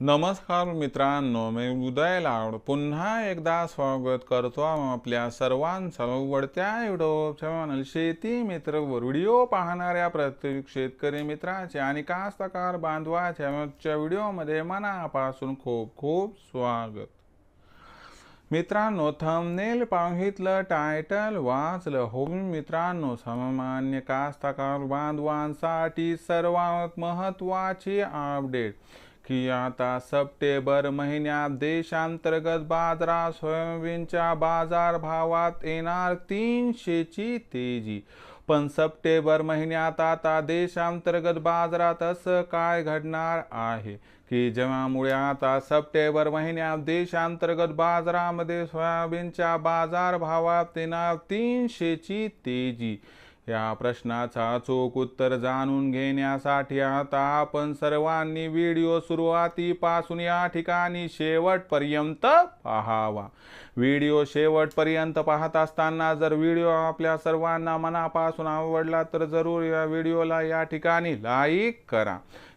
नमस्कार मित्रांनो मी उदय लाड पुन्हा एकदा स्वागत करतो आपल्या सर्वांचं आवडत्या युट्यूब चॅनल शेती मित्र व्हिडिओ पाहणाऱ्या प्रत्येक शेतकरी मित्राचे आणि कास्तकार बांधवाच्या आजच्या व्हिडिओमध्ये मनापासून खूप खूप स्वागत. मित्रांनो थंबनेल पाहितलं टायटल वाचलं. हो मित्रांनो सामान्य कास्तकार बांधवांसाठी सर्वात महत्त्वाची अपडेट की आता सप्टेंबर महिन्यात देशांतर्गत बाजारात सोयाबीनच्या बाजारभावात येणार तीनशेची तेजी. पण सप्टेंबर महिन्यात आता देशांतर्गत बाजारात असं काय घडणार आहे? की ज्यामुळे आता सप्टेंबर महिन्यात देशांतर्गत बाजारामध्ये सोयाबीनच्या बाजारभावात येणार तीनशेची तेजी? या प्रश्नाचा चोख उत्तर जाणून घेण्यासाठी आता आपण सर्वांनी व्हिडिओ सुरुवातीपासून या ठिकाणी शेवटपर्यंत पाहावा. व्हिडिओ शेवटपर्यंत पाहत असताना जर व्हिडिओ आपल्या सर्वांना मनापासून आवडला तर जरूर या व्हिडिओला या ठिकाणी लाईक करा.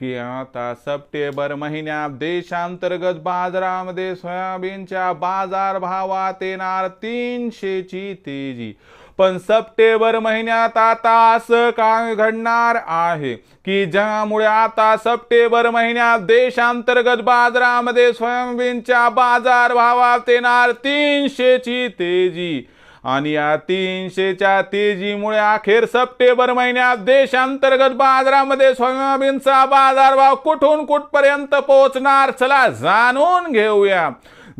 की आता सप्टेंबर महिन्यात देशांतर्गत बाजारामध्ये सोयाबीनच्या बाजारभावात येणार तीनशेची तेजी. पण सप्टेंबर महिन्यात आता असं काय घडणार आहे? की ज्यामुळे आता सप्टेंबर महिन्यात देशांतर्गत बाजारामध्ये सोयाबीनच्या बाजारभावात येणार तीनशेची तेजी? आणि या तीनशेच्या तेजीमुळे अखेर सप्टेंबर महिन्यात देशांतर्गत बाजारामध्ये सोयाबीनचा बाजारभाव कुठून कुठपर्यंत पोहोचणार? चला जाणून घेऊया.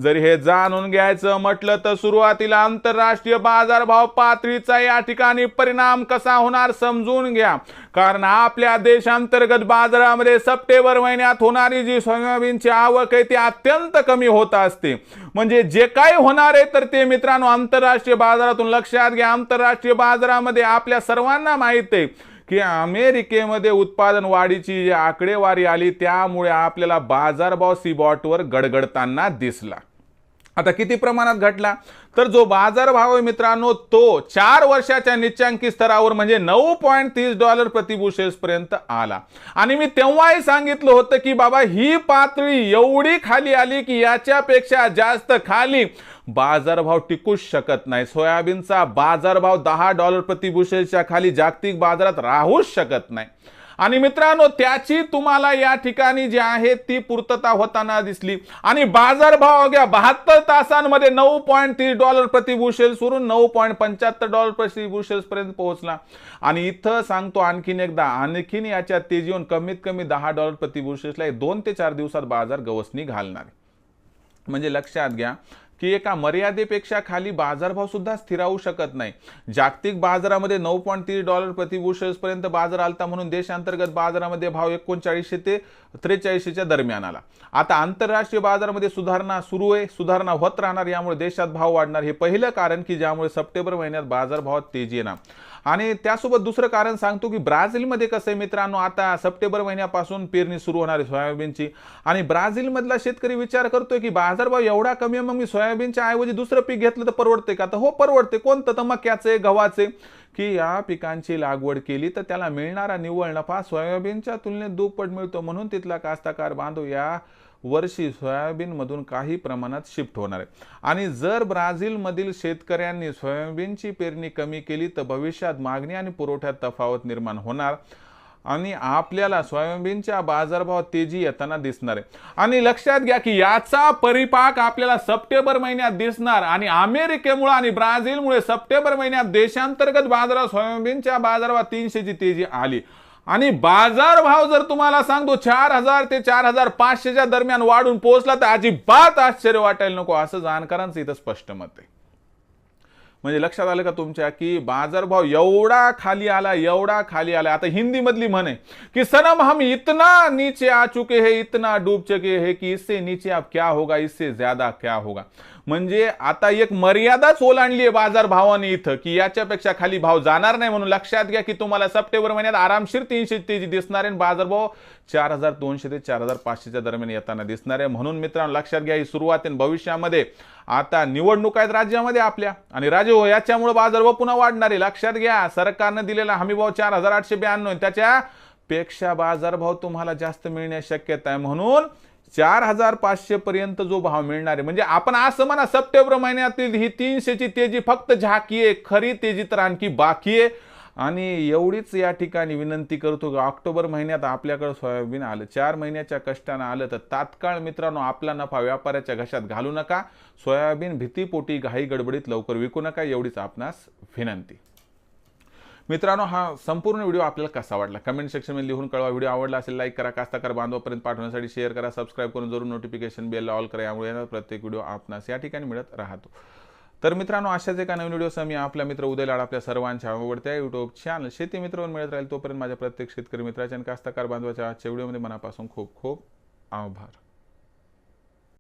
जर हे जाणून घ्यायचं म्हटलं तर सुरुवातीला आंतरराष्ट्रीय बाजारभाव पातळीचा या ठिकाणी परिणाम कसा होणार समजून घ्या. कारण आपल्या देशांतर्गत बाजारामध्ये सप्टेंबर महिन्यात होणारी जी सोयाबीनची आवक आहे ती अत्यंत कमी होत असते. म्हणजे जे काही होणार आहे तर ते मित्रांनो आंतरराष्ट्रीय बाजारातून लक्षात घ्या. आंतरराष्ट्रीय बाजारामध्ये आपल्या सर्वांना माहीत आहे की अमेरिकेमध्ये उत्पादन वाढीची जी आकडेवारी आली त्यामुळे आपल्याला बाजारभाव सीबॉटवर गडगडताना दिसला. आता किती प्रमाणात घटला? तर जो बाजारभाव आहे मित्रांनो तो चार वर्षाच्या निच्चांकी स्तरावर म्हणजे नऊ पॉईंट तीस डॉलर प्रतिबुशेस पर्यंत आला. आणि मी तेव्हाही सांगितलं होतं की बाबा ही पातळी एवढी खाली आली की याच्यापेक्षा जास्त खाली बाजारभाव टिकूच शकत नाही. सोयाबीनचा बाजारभाव दहा डॉलर प्रतिबुशेलच्या खाली जागतिक बाजारात राहूच शकत नाही. आणि मित्रांनो त्याची तुम्हाला या ठिकाणी जी आहे ती पूर्तता होताना दिसली. आणि बाजारभाव घ्या बहात्तर तासांमध्ये नऊ पॉईंट तीस डॉलर प्रतिबुशेल सोडून नऊ पॉईंट पंच्याहत्तर डॉलर प्रतिबुशेल्स पर्यंत पोहोचला. आणि इथं सांगतो आणखीन एकदा आणखीन याच्या तेजीवून कमीत कमी दहा डॉलर प्रतिबुशेल्सला दोन ते चार दिवसात बाजार गवसणी घालणार म्हणजे लक्षात घ्या की एका मर्यादेपेक्षा खाली बाजारभाव सुद्धा स्थिरावू शकत नाही. जागतिक बाजारामध्ये नऊ पॉईंट तीस डॉलर प्रतिबुशेल्स पर्यंत बाजार आलता म्हणून देशांतर्गत बाजारामध्ये भाव एकोणचाळीसशे ते त्रेचाळीसशेच्या दरम्यान आला. आता आंतरराष्ट्रीय बाजारामध्ये सुधारणा सुरू आहे सुधारणा होत राहणार यामुळे देशात भाव वाढणार हे पहिलं कारण की ज्यामुळे सप्टेंबर महिन्यात बाजारभावात तेजी येणार. आणि त्यासोबत दुसरं कारण सांगतो की ब्राझीलमध्ये कसं आहे मित्रांनो आता सप्टेंबर महिन्यापासून पेरणी सुरू होणार आहे सोयाबीनची. आणि ब्राझीलमधला शेतकरी विचार करतोय की बाजारभाव एवढा कमी आहे मग मी सोयाबीनच्या ऐवजी दुसरं पीक घेतलं तर परवडते का? तर हो परवडते कोणतं? तर मक्याचे गव्हाचे की या पिकांची लागवड केली तर त्याला मिळणारा निव्वळ नफा सोयाबीनच्या तुलनेत दुप्पट मिळतो म्हणून तिथला कास्ताकार बांधव या वर्षी सोयाबीनमधून काही प्रमाणात शिफ्ट होणार आहे. आणि जर ब्राझीलमधील शेतकऱ्यांनी सोयाबीनची पेरणी कमी केली तर भविष्यात मागणी आणि पुरवठ्यात तफावत निर्माण होणार आणि आपल्याला सोयाबीनच्या बाजारभाव तेजी येताना दिसणार आहे. आणि लक्षात घ्या की याचा परिपाक आपल्याला सप्टेंबर महिन्यात दिसणार आणि अमेरिकेमुळे आणि ब्राझीलमुळे सप्टेंबर महिन्यात देशांतर्गत बाजारात सोयाबीनच्या बाजारभाव तीनशेची तेजी आली. आणि बाजार भाव जर तुम्हाला सांगतो चार हजार ते चार हजार पाचशेच्या दरम्यान वाढून पोहोचला तर अजिबात आश्चर्य वाटायला नको असं जाणकारांचं इथं स्पष्ट मत आहे. म्हणजे लक्षात आलं का तुमच्या की बाजारभाव एवढा खाली आला एवढा खाली आला. आता हिंदी मधली म्हणे की सनम हम इतना नीचे आ चुके है इतना डूब चुके है की इससे नीचे अब क्या होगा इससे ज्यादा क्या होगा? म्हणजे आता एक मर्यादाच ओलांडली आहे बाजार भावाने इथं की याच्यापेक्षा खाली भाव जाणार नाही म्हणून लक्षात घ्या की तुम्हाला सप्टेंबर महिन्यात आरामशीर तीनशे तेजी दिसणार आहे आणि बाजारभाव चार हजार दोनशे ते चार हजार पाचशेच्या दरम्यान येताना दिसणार आहे. म्हणून मित्रांनो लक्षात घ्या ही सुरुवात भविष्यामध्ये आता निवडणूक आहेत राज्यामध्ये आपल्या. आणि राजे हो याच्यामुळे बाजारभाव पुन्हा वाढणार आहे. लक्षात घ्या सरकारनं दिलेला हमीभाव चार हजार आठशे ब्याण्णव त्याच्या पेक्षा बाजारभाव तुम्हाला जास्त मिळण्याची शक्यता आहे. म्हणून चार हजार पाचशे पर्यंत जो भाव मिळणार आहे. म्हणजे आपण असं म्हणा सप्टेंबर महिन्यातील ही तीनशेची तेजी फक्त झाकी आहे. खरी तेजी तर आणखी बाकी आहे. आणि एवढीच या ठिकाणी विनंती करतो की ऑक्टोबर महिन्यात आपल्याकडे सोयाबीन आलं. चार महिन्याच्या कष्टानं आलं तर तात्काळ मित्रांनो आपला नफा व्यापाऱ्याच्या घशात घालू नका. सोयाबीन भीतीपोटी घाई गडबडीत लवकर विकू नका. एवढीच आपणास विनंती. मित्रांनो हा संपूर्ण व्हिडिओ आपल्याला कसा वाटला? कमेंट सेक्शनमध्ये लिहून कळवा. व्हिडिओ आवडला असेल लाईक करा. कास्ताकार बांधवापर्यंत पाठवण्यासाठी शेअर करा. सबस्क्राईब करून जरूर नोटिफिकेशन बेल ऑल करा. यामुळे येणार प्रत्येक व्हिडिओ आपणास या ठिकाणी मिळत राहतो. तर मित्रांनो अशाच एका नवीन व्हिडिओसह मी आपला मित्र उदय लाड आपल्या सर्वांच्या आवडत्या युट्यूब चॅनल शेती मित्रवर मिळत राहील. तोपर्यंत माझ्या प्रत्येक शेतकरी मित्राच्या आणि कास्ताकार बांधवाच्या आजच्या व्हिडिओमध्ये मनापासून खूप खूप आभार.